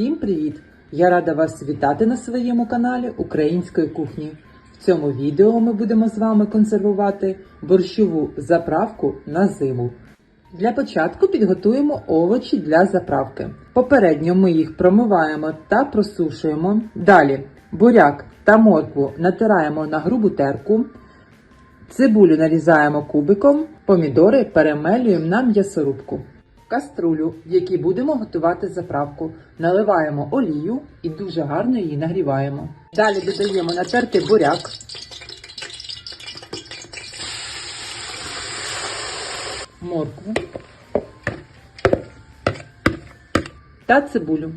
Всім привіт! Я рада вас вітати на своєму каналі Української кухні. В цьому відео ми будемо з вами консервувати борщову заправку на зиму. Для початку підготуємо овочі для заправки. Попередньо ми їх промиваємо та просушуємо. Далі буряк та моркву натираємо на грубу терку. Цибулю нарізаємо кубиком, помідори перемелюємо на м'ясорубку. Каструлю, в якій будемо готувати заправку, наливаємо олію і дуже гарно її нагріваємо. Далі додаємо натертий буряк, моркву та цибулю.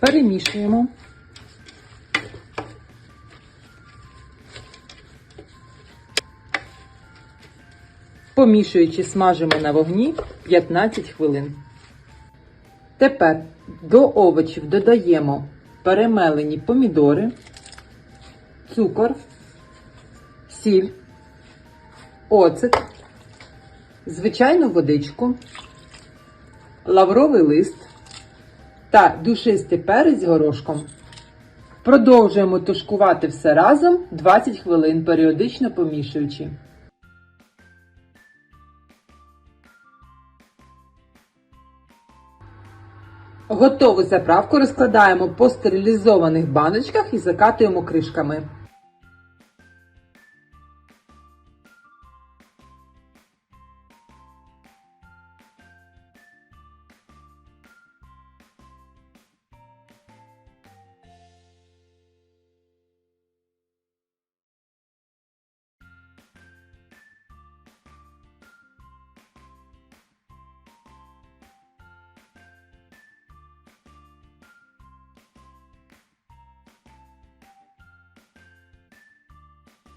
Перемішуємо. Помішуючи, смажимо на вогні 15 хвилин. Тепер до овочів додаємо перемелені помідори, цукор, сіль, оцет, звичайну водичку, лавровий лист та душистий перець горошком. Продовжуємо тушкувати все разом 20 хвилин, періодично помішуючи. Готову заправку розкладаємо по стерилізованих баночках і закатуємо кришками.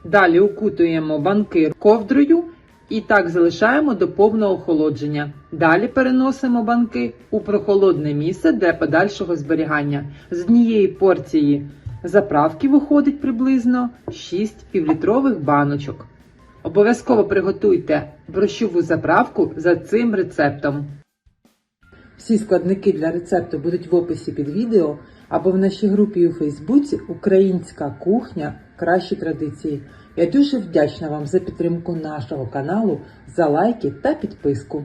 Далі укутуємо банки ковдрою і так залишаємо до повного охолодження. Далі переносимо банки у прохолодне місце для подальшого зберігання. З однієї порції заправки виходить приблизно 6 півлітрових баночок. Обов'язково приготуйте борщову заправку за цим рецептом. Всі складники для рецепту будуть в описі під відео або в нашій групі у Фейсбуці Українська кухня кращі традиції. Я дуже вдячна вам за підтримку нашого каналу, за лайки та підписку.